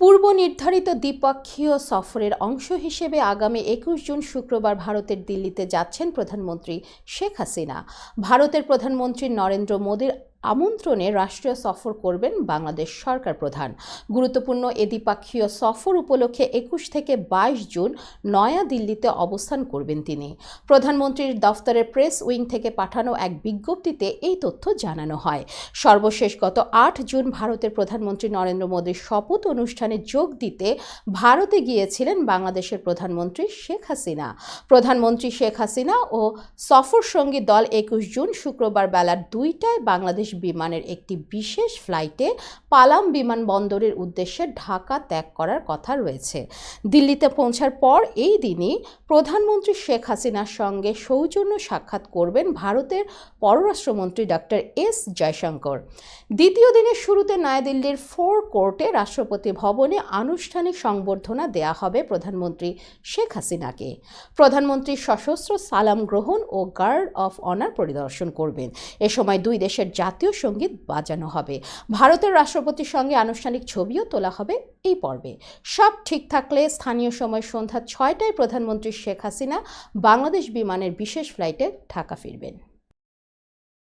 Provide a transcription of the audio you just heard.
পূর্ব নির্ধারিত দ্বিপক্ষীয় সফরের অংশ হিসেবে আগামী একুশ জুন শুক্রবার ভারতের দিল্লিতে যাচ্ছেন প্রধানমন্ত্রী শেখ হাসিনা। ভারতের প্রধানমন্ত্রী নরেন্দ্র মোদীর আমন্ত্রণে রাষ্ট্রীয় সফর করবেন বাংলাদেশ সরকার প্রধান। গুরুত্বপূর্ণ এ দ্বিপাক্ষীয় সফর উপলক্ষে একুশ থেকে বাইশ জুন নয়া দিল্লিতে অবস্থান করবেন তিনি। প্রধানমন্ত্রীর দফতরের প্রেস উইং থেকে পাঠানো এক বিজ্ঞপ্তিতে এই তথ্য জানানো হয়। সর্বশেষ গত আট জুন ভারতের প্রধানমন্ত্রী নরেন্দ্র মোদীর শপথ অনুষ্ঠানে যোগ দিতে ভারতে গিয়েছিলেন বাংলাদেশের প্রধানমন্ত্রী শেখ হাসিনা। প্রধানমন্ত্রী শেখ হাসিনা ও সফর সঙ্গী দল একুশ জুন শুক্রবার বেলা দুইটায় বাংলাদেশ বিমানের একটি বিশেষ ফ্লাইটে পালাম বিমানবন্দরের উদ্দেশ্যে ঢাকা ত্যাগ করার কথা রয়েছে। দিল্লিতে পৌঁছার পর এই দিনই প্রধানমন্ত্রী শেখ হাসিনার সঙ্গে সৌজন্য সাক্ষাৎ করবেন ভারতের পররাষ্ট্রমন্ত্রী ডক্টর এস জয়শঙ্কর। দ্বিতীয় দিনের শুরুতে নয়াদিল্লির ফোর কোর্টে রাষ্ট্রপতি ভবনে আনুষ্ঠানিক সংবর্ধনা দেয়া হবে প্রধানমন্ত্রী শেখ হাসিনাকে। প্রধানমন্ত্রী সশস্ত্র সালাম গ্রহণ ও গার্ড অফ অনার পরিদর্শন করবেন। এ সময় দুই দেশের জাতীয় সংগীত বাজানো হবে। ভারতের রাষ্ট্রপতির সঙ্গে আনুষ্ঠানিক ছবিও তোলা হবে এই পর্বে। সব ঠিক থাকলে স্থানীয় সময় সন্ধ্যা ছয়টায় প্রধানমন্ত্রী শেখ হাসিনা বাংলাদেশ বিমানের বিশেষ ফ্লাইটে ঢাকা ফিরবেন।